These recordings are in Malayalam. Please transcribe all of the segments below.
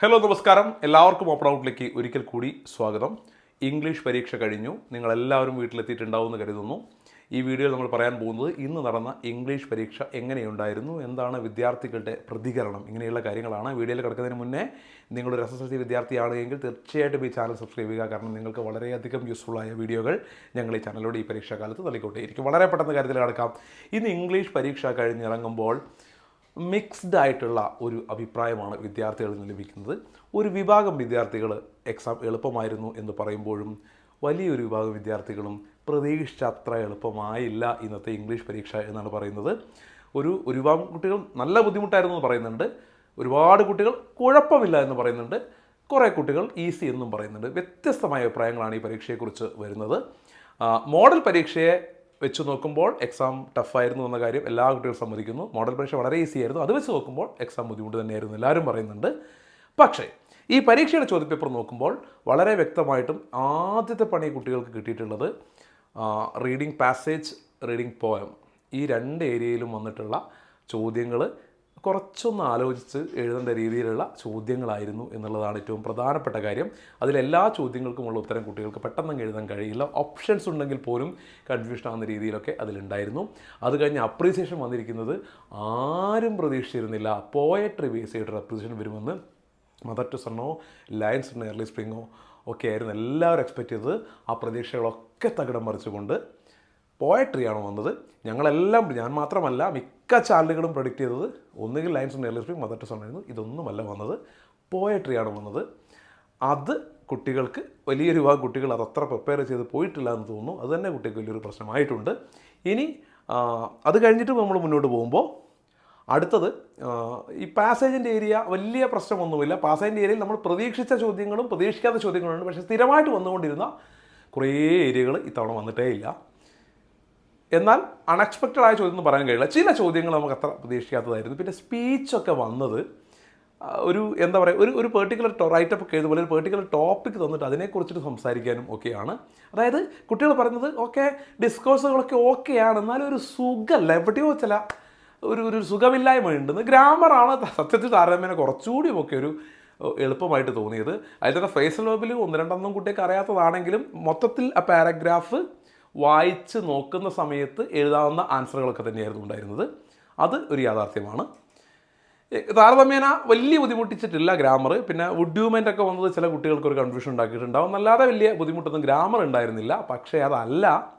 ഹലോ നമസ്കാരം. എല്ലാവർക്കും ഓപ്പൺ ഔട്ടിലേക്ക് ഒരിക്കൽ കൂടി സ്വാഗതം. ഇംഗ്ലീഷ് പരീക്ഷ കഴിഞ്ഞു. നിങ്ങളെല്ലാവരും വീട്ടിലെത്തിയിട്ടുണ്ടാവും എന്ന് കരുതുന്നു. ഈ വീഡിയോയിൽ നമ്മൾ പറയാൻ പോകുന്നത് ഇന്ന് നടന്ന ഇംഗ്ലീഷ് പരീക്ഷ എങ്ങനെയുണ്ടായിരുന്നു? എന്താണ് വിദ്യാർത്ഥികളുടെ പ്രതികരണം? ഇങ്ങനെയുള്ള കാര്യങ്ങളാണ് വീഡിയോയിൽ കിടക്കുന്നതിന് മുന്നേ നിങ്ങളൊരു എസ് എസ് എൽ സി വിദ്യാർത്ഥിയാണെങ്കിൽ തീർച്ചയായിട്ടും ഈ ചാനൽ സബ്സ്ക്രൈബ് ചെയ്യുക. കാരണം നിങ്ങൾക്ക് വളരെയധികം യൂസ്ഫുള്ളായ വീഡിയോകൾ ഞങ്ങൾ ഈ ചാനലിലൂടെ ഈ പരീക്ഷാ കാലത്ത് നൽകിക്കൊണ്ടേയിരിക്കും. വളരെ പെട്ടെന്ന് കാര്യത്തിൽ കിടക്കാം. ഇന്ന് ഇംഗ്ലീഷ് പരീക്ഷ കഴിഞ്ഞിറങ്ങുമ്പോൾ മിക്സ്ഡ് ആയിട്ടുള്ള ഒരു അഭിപ്രായമാണ് വിദ്യാർത്ഥികളിൽ നിന്ന് ലഭിക്കുന്നത്. ഒരു വിഭാഗം വിദ്യാർത്ഥികൾ എക്സാം എളുപ്പമായിരുന്നു എന്ന് പറയുമ്പോഴും വലിയൊരു വിഭാഗം വിദ്യാർത്ഥികളും പ്രതീക്ഷിച്ച അത്ര എളുപ്പമായില്ല ഇന്നത്തെ ഇംഗ്ലീഷ് പരീക്ഷ എന്നാണ് പറയുന്നത്. ഒരു ഒരു വിഭാഗം കുട്ടികൾ നല്ല ബുദ്ധിമുട്ടായിരുന്നു എന്ന് പറയുന്നുണ്ട്. ഒരുപാട് കുട്ടികൾ കുഴപ്പമില്ല എന്ന് പറയുന്നുണ്ട്. കുറേ കുട്ടികൾ ഈസി എന്നും പറയുന്നുണ്ട്. വ്യത്യസ്തമായ അഭിപ്രായങ്ങളാണ് ഈ പരീക്ഷയെക്കുറിച്ച് വരുന്നത്. മോഡൽ പരീക്ഷയെ വെച്ച് നോക്കുമ്പോൾ എക്സാം ടഫായിരുന്നു എന്ന കാര്യം എല്ലാ കുട്ടികളും സമ്മതിക്കുന്നു. മോഡൽ പരീക്ഷ വളരെ ഈസി ആയിരുന്നു. അത് വെച്ച് നോക്കുമ്പോൾ എക്സാം ബുദ്ധിമുട്ട് തന്നെയായിരുന്നു എല്ലാവരും പറയുന്നുണ്ട്. പക്ഷേ ഈ പരീക്ഷയുടെ ചോദ്യപേപ്പർ നോക്കുമ്പോൾ വളരെ വ്യക്തമായിട്ടും ആദ്യത്തെ പണി കുട്ടികൾക്ക് കിട്ടിയിട്ടുള്ളത് റീഡിംഗ് പാസേജ് റീഡിംഗ് പോയം ഈ രണ്ട് ഏരിയയിലും വന്നിട്ടുള്ള ചോദ്യങ്ങൾ കുറച്ചൊന്ന് ആലോചിച്ച് എഴുതേണ്ട രീതിയിലുള്ള ചോദ്യങ്ങളായിരുന്നു എന്നുള്ളതാണ് ഏറ്റവും പ്രധാനപ്പെട്ട കാര്യം. അതിലെല്ലാ ചോദ്യങ്ങൾക്കുമുള്ള ഉത്തരം കുട്ടികൾക്ക് പെട്ടെന്ന് എഴുതാൻ കഴിയില്ല. ഓപ്ഷൻസ് ഉണ്ടെങ്കിൽ പോലും കൺഫ്യൂഷൻ ആവുന്ന രീതിയിലൊക്കെ അതിലുണ്ടായിരുന്നു. അത് കഴിഞ്ഞ് അപ്രീസിയേഷൻ വന്നിരിക്കുന്നത് ആരും പ്രതീക്ഷിച്ചിരുന്നില്ല. പോയട്രി ബേസ് അപ്രീസിയേഷൻ വരുമെന്ന് മദർ ടു സണ്ണോ ലയൻസ് എയർലി സ്പ്രിങ്ങോ ഒക്കെ ആയിരുന്നു എല്ലാവരും എക്സ്പെക്ട് ചെയ്തത്. ആ പ്രതീക്ഷകളൊക്കെ തകിടം മറിച്ചുകൊണ്ട് പോയട്രിയാണ് വന്നത്. ഞങ്ങളെല്ലാം ഞാൻ മാത്രമല്ല മിക്ക ചാനലുകളും പ്രൊഡിക്റ്റ് ചെയ്തത് ഒന്നുകിൽ lines early spring mother to ആയിരുന്നു ഇതൊന്നുമല്ല വന്നത്. പോയട്രിയാണ് വന്നത്. അത് കുട്ടികൾക്ക് വലിയൊരു വിഭാഗം കുട്ടികൾ അത് അത്ര പ്രിപ്പയർ ചെയ്ത് പോയിട്ടില്ല എന്ന് തോന്നുന്നു. അത് തന്നെ കുട്ടികൾക്ക് വലിയൊരു പ്രശ്നമായിട്ടുണ്ട്. ഇനി അത് കഴിഞ്ഞിട്ട് നമ്മൾ മുന്നോട്ട് പോകുമ്പോൾ അടുത്തത് ഈ പാസേജിന്റെ ഏരിയ വലിയ പ്രശ്നമൊന്നുമില്ല. പാസേജിന്റെ ഏരിയയിൽ നമ്മൾ പ്രതീക്ഷിച്ച ചോദ്യങ്ങളും പ്രതീക്ഷിക്കാത്ത ചോദ്യങ്ങളുണ്ട് പക്ഷേ സ്ഥിരമായിട്ട് വന്നുകൊണ്ടിരുന്ന കുറേ ഏരിയകൾ ഇത്തവണ വന്നിട്ടേ ഇല്ല. എന്നാൽ അൺഎക്സ്പെക്റ്റഡ് ആയ ചോദ്യം എന്ന് പറയാൻ കഴിയില്ല. ചില ചോദ്യങ്ങൾ നമുക്ക് അത്ര പ്രതീക്ഷിക്കാത്തതായിരുന്നു. പിന്നെ സ്പീച്ചൊക്കെ വന്നത് ഒരു എന്താ പറയുക ഒരു ഒരു പെർട്ടിക്കുലർ റൈറ്റപ്പ് ഒക്കെ എഴുതുമ്പോൾ ഒരു പെർട്ടിക്കുലർ ടോപ്പിക് തന്നിട്ട് അതിനെക്കുറിച്ചിട്ട് സംസാരിക്കാനും ഒക്കെയാണ്. അതായത് കുട്ടികൾ പറയുന്നത് ഓക്കെ ഡിസ്കോഴ്സുകളൊക്കെ ഓക്കെയാണ് എന്നാലും ഒരു സുഖമല്ല എവിടെയോ ചില ഒരു ഒരു സുഖമില്ലായ്മ ഉണ്ടെന്ന് ഗ്രാമറാണ് സത്യത്തിൽ താരതമ്യേന കുറച്ചുകൂടി ഒക്കെ ഒരു എളുപ്പമായിട്ട് തോന്നിയത്. അതിൽ തന്നെ ഫേസൽ വെബിൽ ഒന്ന് രണ്ടെണ്ണം കുട്ടിയൊക്കെ അറിയാത്തതാണെങ്കിലും മൊത്തത്തിൽ ആ പാരഗ്രാഫ് വായിച്ച് നോക്കുന്ന സമയത്ത് എഴുതാവുന്ന ആൻസറുകളൊക്കെ തന്നെയായിരുന്നു ഉണ്ടായിരുന്നത്. അത് ഒരു യാഥാർത്ഥ്യമാണ്. താരതമ്യേന വലിയ ബുദ്ധിമുട്ടിച്ചിട്ടില്ല ഗ്രാമർ. പിന്നെ വുഡ്യൂമെന്റ് ഒക്കെ വന്നത് ചില കുട്ടികൾക്ക് ഒരു കൺഫ്യൂഷൻ ഉണ്ടാക്കിയിട്ടുണ്ടാവും. അല്ലാതെ വലിയ ബുദ്ധിമുട്ടൊന്നും ഗ്രാമർ ഉണ്ടായിരുന്നില്ല. പക്ഷേ അതല്ല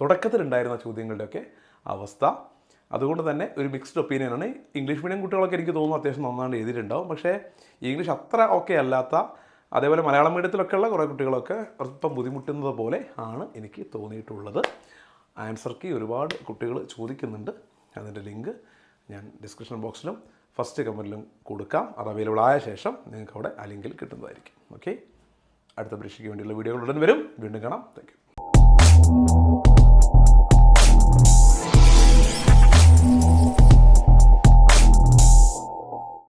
തുടക്കത്തിലുണ്ടായിരുന്ന ചോദ്യങ്ങളുടെയൊക്കെ അവസ്ഥ. അതുകൊണ്ട് തന്നെ ഒരു മിക്സ്ഡ് ഒപ്പീനിയനാണ് ഇംഗ്ലീഷ് മീഡിയം കുട്ടികളൊക്കെ എനിക്ക് തോന്നുന്നു അത്യാവശ്യം നന്നായിട്ട് എഴുതിയിട്ടുണ്ടാവും. പക്ഷേ ഇംഗ്ലീഷ് അത്ര ഓക്കെ അല്ലാത്ത അതേപോലെ മലയാളം മീഡിയത്തിലൊക്കെ ഉള്ള കുറേ കുട്ടികളൊക്കെ അല്പം ബുദ്ധിമുട്ടുന്നത് പോലെ ആണ് എനിക്ക് തോന്നിയിട്ടുള്ളത്. ആൻസർ കീ ഒരുപാട് കുട്ടികൾ ചോദിക്കുന്നുണ്ട്. അതിന്റെ ലിങ്ക് ഞാൻ ഡിസ്ക്രിപ്ഷൻ ബോക്സിലും ഫസ്റ്റ് കമന്റിലും കൊടുക്കാം. അത് അവൈലബിൾ ആയ ശേഷം നിങ്ങൾക്ക് അവിടെ ആ ലിങ്കിൽ കിട്ടുന്നതായിരിക്കും. ഓക്കെ അടുത്ത പരീക്ഷയ്ക്ക് വേണ്ടിയുള്ള വീഡിയോകൾ ഉടൻ വരും. വീണ്ടും കാണാം. താങ്ക്